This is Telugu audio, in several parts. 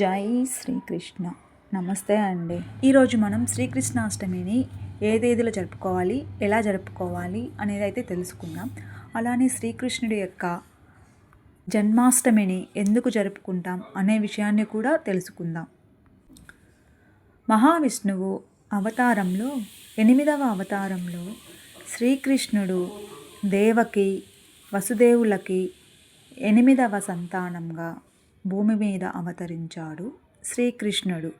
జై శ్రీకృష్ణ. నమస్తే అండి. ఈరోజు మనం శ్రీకృష్ణాష్టమిని ఏ తేదీలో జరుపుకోవాలి ఎలా జరుపుకోవాలి అనేది అయితే తెలుసుకుందాం. అలానే శ్రీకృష్ణుడి యొక్క జన్మాష్టమిని ఎందుకు జరుపుకుంటాం అనే విషయాన్ని కూడా తెలుసుకుందాం. మహావిష్ణువు అవతారంలో ఎనిమిదవ అవతారంలో శ్రీకృష్ణుడు దేవకి వసుదేవులకి ఎనిమిదవ సంతానంగా భూమి మీద అవతరించాడు శ్రీకృష్ణుడు.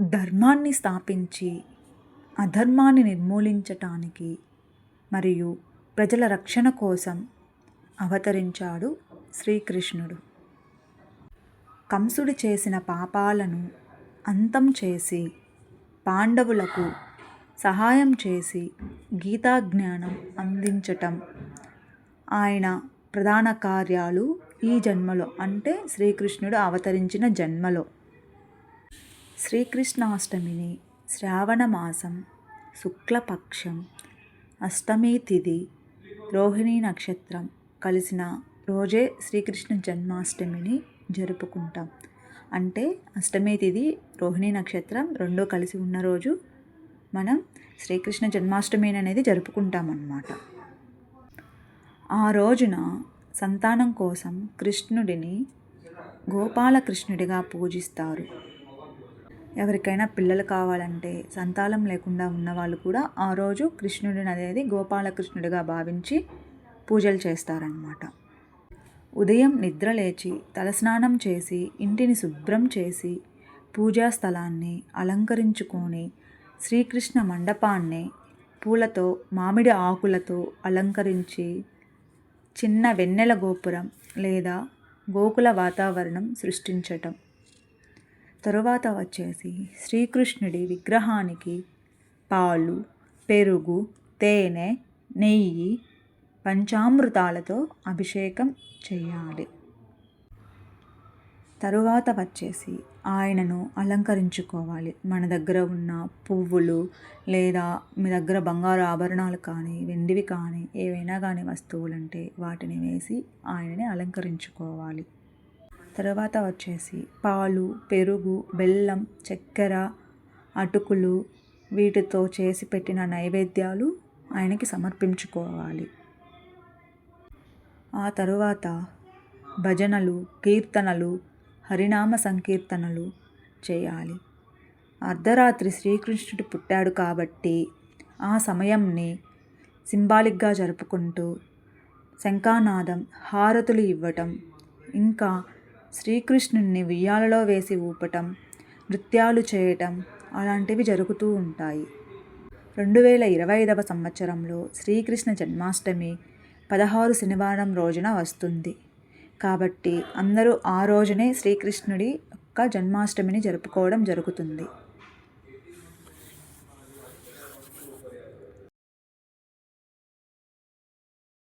ధర్మాన్ని స్థాపించి అధర్మాన్ని నిర్మూలించటానికి మరియు ప్రజల రక్షణ కోసం అవతరించాడు శ్రీకృష్ణుడు. కంసుడు చేసిన పాపాలను అంతం చేసి పాండవులకు సహాయం చేసి గీతాజ్ఞానం అందించటం ఆయన ప్రధాన కార్యాలు ఈ జన్మలో అంటే శ్రీకృష్ణుడు అవతరించిన జన్మలో. శ్రీకృష్ణాష్టమిని శ్రావణ మాసం శుక్లపక్షం అష్టమి తిథి రోహిణి నక్షత్రం కలిసిన రోజే శ్రీకృష్ణ జన్మాష్టమిని జరుపుకుంటాం. అంటే అష్టమి తిథి రోహిణి నక్షత్రం రెండూ కలిసి ఉన్న రోజు మనం శ్రీకృష్ణ జన్మాష్టమి అనేది జరుపుకుంటాం అన్నమాట ఆ రోజున సంతానం కోసం కృష్ణుడిని గోపాలకృష్ణుడిగా పూజిస్తారు. ఎవరికైనా పిల్లలు కావాలంటే సంతానం లేకుండా ఉన్నవాళ్ళు కూడా ఆ రోజు కృష్ణుడిని అనేది గోపాలకృష్ణుడిగా భావించి పూజలు చేస్తారనమాట ఉదయం నిద్ర లేచి తలస్నానం చేసి ఇంటిని శుభ్రం చేసి పూజా స్థలాన్ని అలంకరించుకొని శ్రీకృష్ణ మండపాన్ని పూలతో మామిడి ఆకులతో అలంకరించి చిన్న వెన్నెల గోపురం లేదా గోకుల వాతావరణం సృష్టించటం. తరువాత వచ్చేసి శ్రీకృష్ణుడి విగ్రహానికి పాలు పెరుగు తేనె నెయ్యి పంచామృతాలతో అభిషేకం చేయాలి. తరువాత వచ్చేసి ఆయనను అలంకరించుకోవాలి. మన దగ్గర ఉన్న పువ్వులు లేదా మీ దగ్గర బంగారు ఆభరణాలు కానీ వెండివి కానీ ఏవైనా కానీ వస్తువులు అంటే వాటిని వేసి ఆయనని అలంకరించుకోవాలి. తర్వాత వచ్చేసి పాలు పెరుగు బెల్లం చక్కెర అటుకులు వీటితో చేసి పెట్టిన నైవేద్యాలు ఆయనకి సమర్పించుకోవాలి. ఆ తరువాత భజనలు కీర్తనలు హరినామ సంకీర్తనలు చేయాలి. అర్ధరాత్రి శ్రీకృష్ణుడు పుట్టాడు కాబట్టి ఆ సమయంని సింబాలిక్గా జరుపుకుంటూ శంఖానాదం హారతులు ఇవ్వటం ఇంకా శ్రీకృష్ణుణ్ణి ఉయ్యాలలో వేసి ఊపటం నృత్యాలు చేయటం అలాంటివి జరుగుతూ ఉంటాయి. రెండు వేల ఇరవై ఐదవ సంవత్సరంలో శ్రీకృష్ణ జన్మాష్టమి పదహారు శనివారం రోజున వస్తుంది. కాబట్టి అందరూ ఆ రోజునే శ్రీకృష్ణుడి యొక్క జన్మాష్టమిని జరుపుకోవడం జరుగుతుంది.